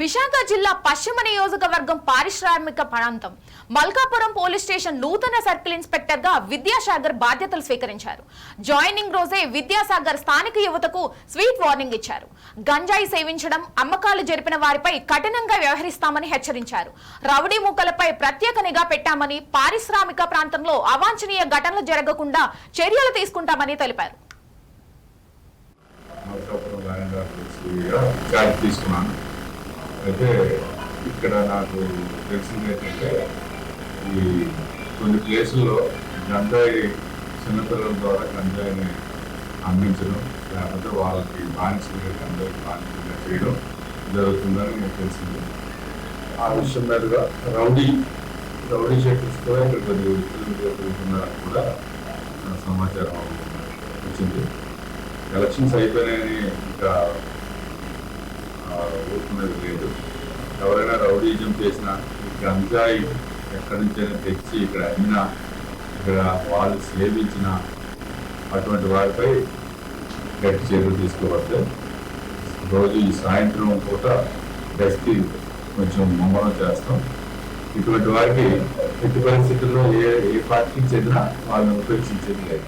విశాఖ జిల్లా పశ్చిమ నియోజకవర్గం పారిశ్రామిక ప్రాంతం. మల్కాపురం పోలీస్ స్టేషన్ నూతన సర్కిల్ ఇన్స్పెక్టర్గా విద్యాసాగర్ బాధ్యతలు స్వీకరించారు. జాయినింగ్ రోజే విద్యాసాగర్ స్థానిక యువతకు స్వీట్ వార్నింగ్ ఇచ్చారు. గంజాయి సేవించడం అమ్మకాలు జరిపిన వారిపై కఠినంగా వ్యవహరిస్తామని హెచ్చరించారు. రౌడీ ముక్కలపై ప్రత్యేక నిఘా పెట్టామని పారిశ్రామిక ప్రాంతంలో అవాంఛనీయ ఘటనలు జరగకుండా చర్యలు తీసుకుంటామని తెలిపారు. తీసుకున్నాను. అయితే ఇక్కడ నాకు తెలిసింది ఏంటంటే ఈ కొన్ని ప్లేసుల్లో గంజాయి చిన్నపిల్లల ద్వారా గంజాయిని అందించడం లేకపోతే వాళ్ళకి బానిసలుగా గంజాయి బానిసలుగా చేయడం జరుగుతుందని నాకు తెలిసింది. ఆ విషయం మీదుగా రౌడీ రౌడీ షెట్టిల్స్ కూడా ఇక్కడ కొన్ని వ్యక్తులు జరుగుతున్నారని కూడా సమాచారం వచ్చింది. ఎలక్షన్స్ అయిపోయినాయని ఇంకా ఆ, లేదు ఎవరైనా రౌడీజం చేసినా ఈ గంజాయి ఎక్కడి నుంచైనా తెచ్చి ఇక్కడ అమ్మినా ఇక్కడ వాళ్ళు సేవించిన అటువంటి వారిపై గట్టి చర్యలు తీసుకోబడతాయి రోజు ఈ సాయంత్రం పూట గస్తీ కొంచెం ముమ్మరం చేస్తాం. ఇటువంటి వారికి ఎట్టి పరిస్థితుల్లో ఏ ఏ పార్టీకి చెందినా వాళ్ళని ఉపేక్షించేది లేదు.